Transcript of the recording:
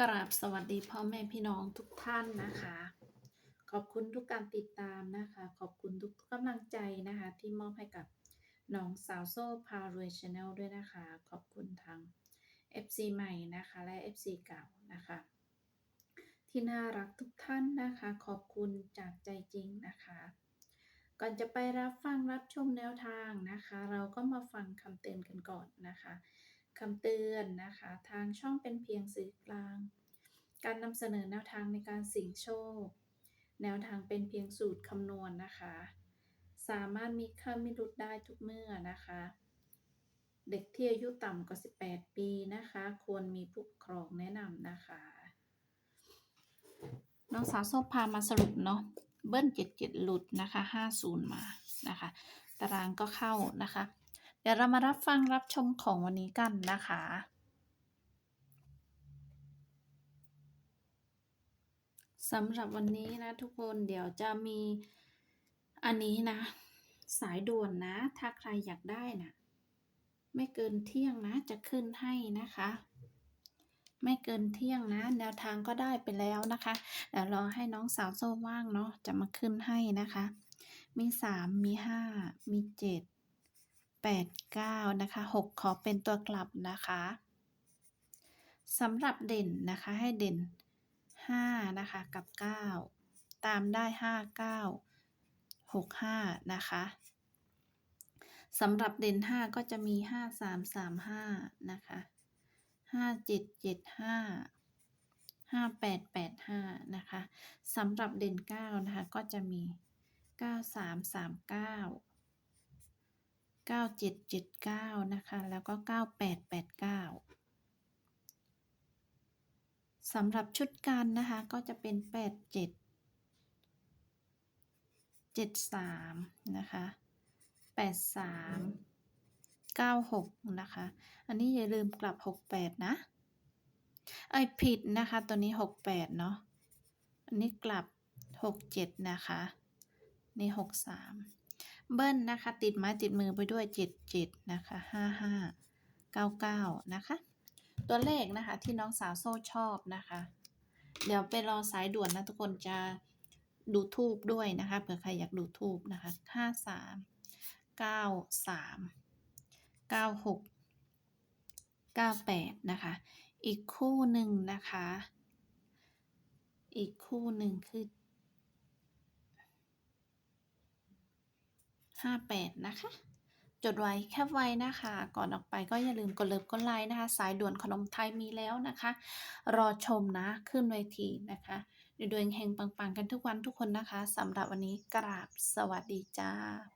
กราบสวัสดีพ่อแม่พี่น้องทุกท่านนะคะ ขอบคุณทุกการติดตามนะคะ ขอบคุณทุกกำลังใจนะคะ ที่มอบให้กับน้องสาวโซ่พารวยชาแนลด้วยนะคะ ขอบคุณทาง FC ใหม่นะคะและ FC เก่านะคะ ที่น่ารักทุกท่านนะคะ ขอบคุณจากใจจริงนะคะ ก่อนจะไปรับฟังรับชมแนวทางนะคะ เราก็มาฟังคำเตือนกันก่อนนะคะคำเตือนนะคะ ทางช่องเป็นเพียงสื่อกลาง การนำเสนอแนวทางในการสี่งโชค แนวทางเป็นเพียงสูตรคำนวณนะคะ สามารถมีค่ามิรุดได้ทุกเมื่อนะคะ เด็กที่อายุต่ำกว่า 18 ปีนะคะ ควรมีผู้ปกครองแนะนำนะคะ น้องสาวโซพามาสรุปเนาะ เบิ้ล77 หลุดนะคะ 50 มานะคะ ตารางก็เข้านะคะ เดี๋ยวเรามารับฟังรับชมของวันนี้กันนะคะ สำหรับวันนี้นะทุกคนเดี๋ยวจะมีอันนี้นะ สายด่วนนะ ถ้าใครอยากได้นะไม่เกินเที่ยงนะจะขึ้นให้นะคะ ไม่เกินเที่ยงนะ แนวทางก็ได้ไปแล้วนะคะเดี๋ยวรอให้น้องสาวโซ่ว่างเนาะจะมาขึ้นให้นะคะ มีสามมีห้ามีเจ็ดแปดเก้านะคะหกขอเป็นตัวกลับนะคะสำหรับเด่นนะคะให้เด่น ห้านะคะ กับเก้าตามได้ห้าเก้าหกห้านะคะสำหรับเด่นห้าก็จะมีห้าสามสามห้านะคะห้าเจ็ดเจ็ดห้าห้าแปดแปดห้านะคะสำหรับเด่นเก้านะคะ ก็จะมีเก้าสามสามเก้าเก้าเจ็ดเจ็ดเก้านะคะ แล้วก็เก้าแปดแปดเก้า สำหรับชุดการนะคะก็จะเป็นแปดเจ็ดเจ็ดสามนะคะแปดสามเก้าหกนะคะ อันนี้อย่าลืมกลับหกแปดนะเอ้ยผิดนะคะ ตัวนี้หกแปดเนาะ อันนี้กลับหกเจ็ดนะคะ นี่หกสามเบิ้ลนะคะ ติดไม้ติดมือไปด้วยเจ็ดเจ็ดนะคะห้าห้าเก้าเก้านะคะ ตัวเลขนะคะ ที่น้องสาวโซ่ชอบนะคะ เดี๋ยวไปรอสายด่วนนะทุกคนจะดูทูบด้วยนะคะเผื่อใครอยากดูทูบนะคะห้าสามเก้าสามเก้าหกเก้าแปดนะคะ อีกคู่หนึ่งนะคะ อีกคู่หนึ่งคือห้าแปดนะคะ จดไว้แคบไว้นะคะ ก่อนออกไปก็อย่าลืมกดเลิฟกดไลค์นะคะ สายด่วนขนมไทยมีแล้วนะคะ รอชมนะขึ้นเวทีนะคะเดี๋ยวดวงเฮงปังๆกันทุกวันทุกคนนะคะสำหรับวันนี้กราบสวัสดีจ้า